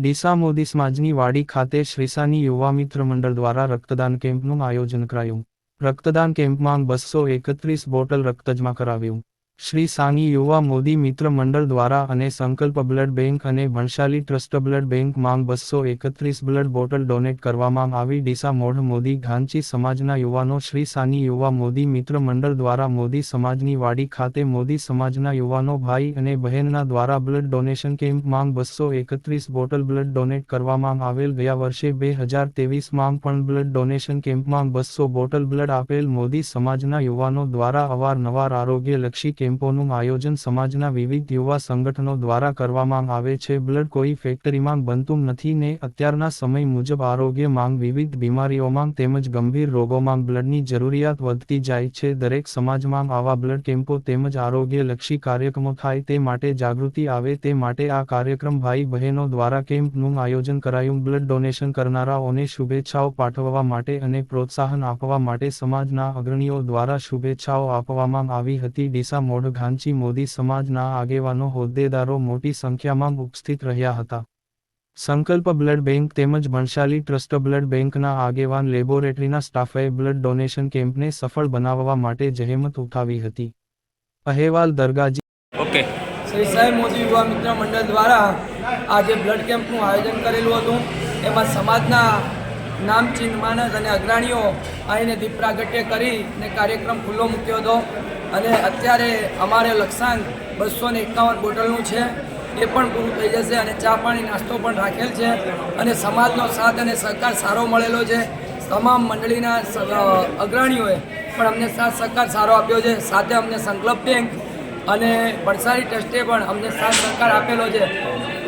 ડીસા મોદી સમાજની વાડી ખાતે શ્રીસાની યુવા મિત્ર મંડળ દ્વારા રક્તદાન કેમ્પનું આયોજન કરાયું. રક્તદાન કેમ્પમાં બસો એકત્રીસ બોટલ રક્ત જમા કરાવ્યું. શ્રી સાની યુવા મોદી મિત્ર મંડળ દ્વારા અને સંકલ્પ બ્લડ બેંક અને ભણશાલી ટ્રસ્ટ બ્લડ બેંક માંગ બસો એકત્રીસ બ્લડ બોટલ ડોનેટ કરવામાં આવી. ડીસા મોઢ મોદી ઘાંચી સમાજના યુવાનો શ્રી સાની યુવા મોદી મિત્ર મંડળ દ્વારા મોદી સમાજની વાડી ખાતે મોદી સમાજના યુવાનો ભાઈ અને બહેનના દ્વારા બ્લડ ડોનેશન કેમ્પ માંગ બસો એકત્રીસ બોટલ બ્લડ ડોનેટ કરવામાં આવેલ. ગયા વર્ષે બે હજાર તેવીસ માંગ પણ બ્લડ ડોનેશન કેમ્પમાં બસો બોટલ બ્લડ આપેલ. મોદી સમાજના યુવાનો દ્વારા અવારનવાર આરોગ્યલક્ષી કેમ્પોનું આયોજન સમાજના વિવિધ યુવા સંગઠનો દ્વારા કરવામાં આવે છે. બ્લડ કોઈ ફેક્ટરીમાં બનતું નથી ને અત્યારના સમય મુજબ આરોગ્ય માંગ વિવિધ બીમારીઓમાં તેમજ ગંભીર રોગોમાં બ્લડની જરૂરિયાત વધતી જાય છે. દરેક સમાજમાં આવા બ્લડ કેમ્પો તેમજ આરોગ્યલક્ષી કાર્યક્રમો થાય તે માટે જાગૃતિ આવે તે માટે આ કાર્યક્રમ ભાઈ બહેનો દ્વારા કેમ્પનું આયોજન કરાયું. બ્લડ ડોનેશન કરનારાઓને શુભેચ્છાઓ પાઠવવા માટે અને પ્રોત્સાહન આપવા માટે સમાજના અગ્રણીઓ દ્વારા શુભેચ્છાઓ આપવામાં આવી હતી. ડીસા ઘાંચી મોદી સમાજના આગેવાનો હોદ્દેદારો મોટી સંખ્યામાં ઉપસ્થિત રહ્યા હતા. સંકલ્પ બ્લડ બેંક તેમજ ભણશાલી ટ્રસ્ટ બ્લડ બેંકના આગેવાન લેબોરેટરીના સ્ટાફે બ્લડ ડોનેશન કેમ્પને સફળ બનાવવા માટે જહેમત ઉઠાવી હતી. અહેવાલ દરગાજી. ઓકે. શ્રી સાહેબ મોદી યુવા મિત્ર મંડળ દ્વારા આજે બ્લડ કેમ્પનું આયોજન કરેલું હતું. એમાં સમાજના નામચીન માણસ અને અગ્રણીઓ આવીને દીપ પ્રાગટ્ય કરીને કાર્યક્રમ ખુલ્લો મૂક્યો હતો. અને અત્યારે અમારે લક્ષ્યાંક બસો ને એકાવન બોટલનું છે. એ પણ પૂરું થઈ જશે અને ચા પાણી નાસ્તો પણ રાખેલ છે. અને સમાજનો સાથ અને સહકાર સારો મળેલો છે. તમામ મંડળીના અગ્રણીઓએ પણ અમને સાથ સહકાર સારો આપ્યો છે. સાથે અમને સંકલ્પ બેંક અને વડસારી ટ્રસ્ટે પણ અમને સાથ સહકાર આપેલો છે.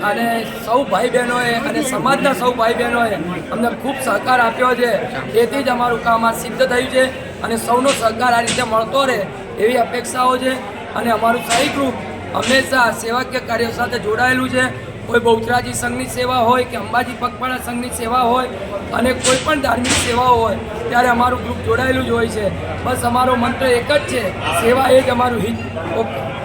અને સૌ ભાઈ બહેનોએ અને સમાજના સૌ ભાઈ બહેનોએ અમને ખૂબ સહકાર આપ્યો છે. તેથી જ અમારું કામ આ સિદ્ધ થયું છે અને સૌનો સહકાર આ રીતે મળતો રહે એવી અપેક્ષાઓ છે. અને અમારું સાઈ ગ્રુપ હંમેશા સેવાકીય કાર્યો સાથે જોડાયેલું છે. કોઈ બહુચરાજી સંઘની સેવા હોય કે અંબાજી પગપાળા સંઘની સેવા હોય અને કોઈ પણ ધાર્મિક સેવાઓ હોય, ત્યારે અમારું ગ્રુપ જોડાયેલું જ હોય છે. બસ અમારો મંત્ર એક જ છે. સેવા એ જ અમારું હિત. ઓકે.